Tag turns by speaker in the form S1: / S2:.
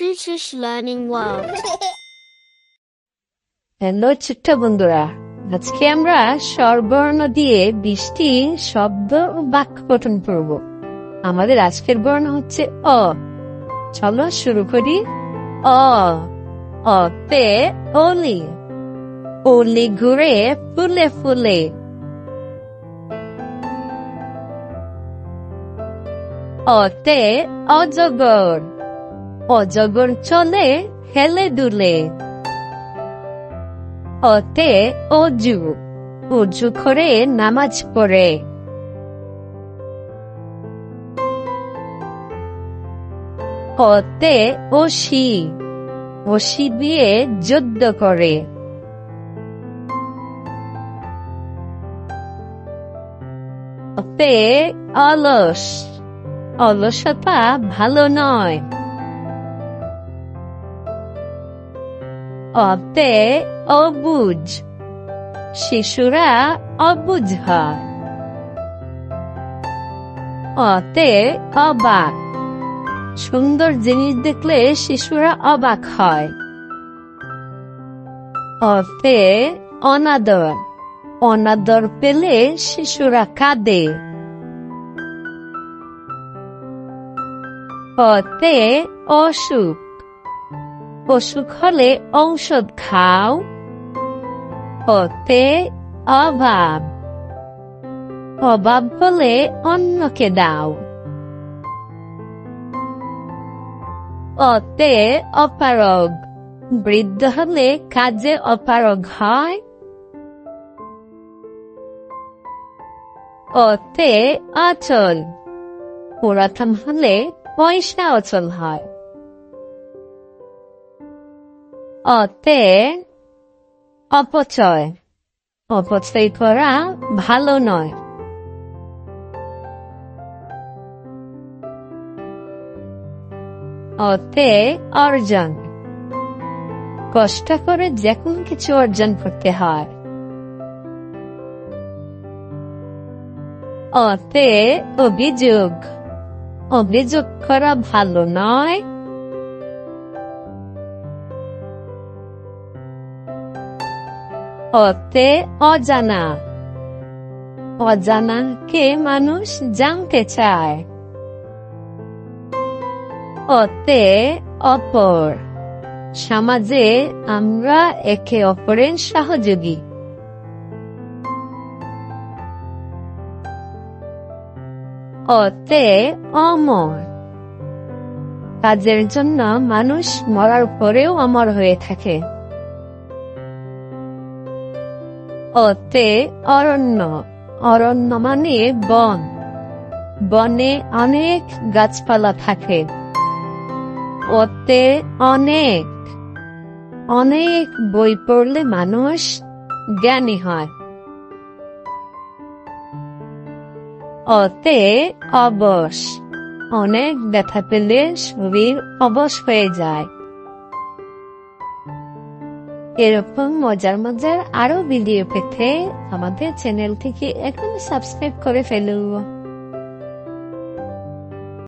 S1: Learning World.
S2: ছোট্ট বন্ধুরা, আজকে আমরা স্বরবর্ণ দিয়ে বৃষ্টি, শব্দ ও বাক্য গঠন করব। আমাদের আজকের বর্ণ হচ্ছে অ। চলো শুরু করি। অ, অতে অলি। অলি ঘুরে ফুলে ফুলে। অতে অজগর। অজগর চলে হেলে দুলে। অতে অজু উজু করে নামাজ পড়ে। অতে অসি অসি দিয়ে যুদ্ধ করে। অতে অলস, অলসতা ভালো নয়। অতে অবুজ। শিশুরা অবুজ হয়। অতে অবাক। সুন্দর জিনিস দেখলে শিশুরা অবাক হয়। অতে অনাদর। অনাদর পেলে শিশুরা কাঁদে। অতে অসুখ। অসুখ হলে ঔষধ খাও। অতে অভাব। অভাব হলে অন্যকে দাও। অতে অপারগ। বৃদ্ধ হলে কাজে অপারগ হয়। অতে অচল। পুরাতন হলে পয়সা অচল হয়। অতে অপচয়। অপচয় করা ভালো নয়। অতে অর্জন। কষ্ট করে যে কোনো কিছু অর্জন করতে হয়। অতে অভিযোগ। অভিযোগ করা ভালো নয়। অতে অজানা। অজানাকে মানুষ জানতে চায়? অতে অপর। সমাজে আমরা একে অপরের সহযোগী। অতে অমর। কাজের জন্য মানুষ মরার পরেও অমর হয়ে থাকে। অতে অরণ্য। অরণ্য মানে বন। বনে অনেক গাছপালা থাকে। ওতে অনেক। অনেক বই পড়লে মানুষ জ্ঞানী হয়। অতে অবশ। অনেক ব্যথা পেলে শরীর অবশ হয়ে যায়। এরকম মজার মজার আরও ভিডিও পেতে আমাদের চ্যানেল থেকে এখন সাবস্ক্রাইব করে ফেলুন।